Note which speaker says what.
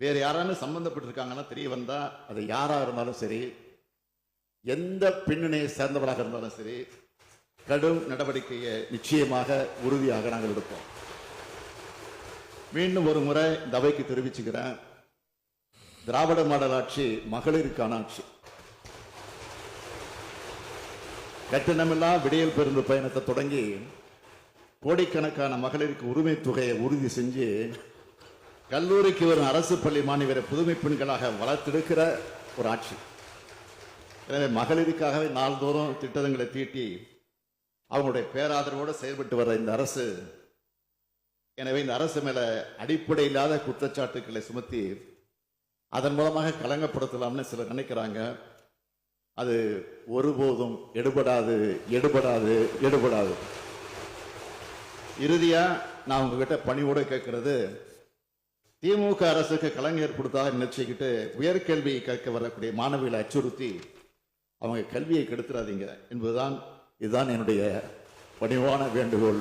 Speaker 1: வேறு யாராலும் சம்பந்தப்பட்டிருக்காங்கன்னா தெரிய வந்தால் அது யாராக இருந்தாலும் சரி எந்த பின்னணியை சேர்ந்தவராக இருந்தாலும் சரி கடும் நடவடிக்கையை நிச்சயமாக உறுதியாக நாங்கள் எடுப்போம். மீண்டும் ஒரு முறை இந்த அவைக்கு தெரிவிச்சுக்கிறேன். திராவிட மாடல் ஆட்சி மகளிருக்கான ஆட்சி. கட்டணமில்லா விடியல் பேருந்து பயணத்தை தொடங்கி கோடிக்கணக்கான மகளிருக்கு உரிமை தொகையை உறுதி செஞ்சு கல்லூரிக்கு வரும் அரசு பள்ளி மாணவரை புதுமை பெண்களாக வளர்த்தெடுக்கிற ஒரு ஆட்சி. எனவே மகளிருக்காகவே நாள்தோறும் திட்டங்களை தீட்டி அவங்களுடைய பேராதரவோடு செயல்பட்டு வர இந்த அரசு எனவே இந்த அரசு மேலே அடிப்படை இல்லாத குற்றச்சாட்டுக்களை சுமத்தி அதன் மூலமாக களங்கப்படுத்தலாம்னு சிலர் நினைக்கிறாங்க. அது ஒருபோதும் எடுபடாது எடுபடாது எடுபடாது. இறுதியாக நான் உங்ககிட்ட பணிவோடு கேட்குறது திமுக அரசுக்கு கலைஞர் கொடுத்ததாக நினைச்சுக்கிட்டு உயர்கல்வி கற்க வரக்கூடிய மாணவிகளை அச்சுறுத்தி அவங்க கல்வியை கெடுத்துறாதீங்க என்பதுதான் இதுதான் என்னுடைய பணிவான வேண்டுகோள்.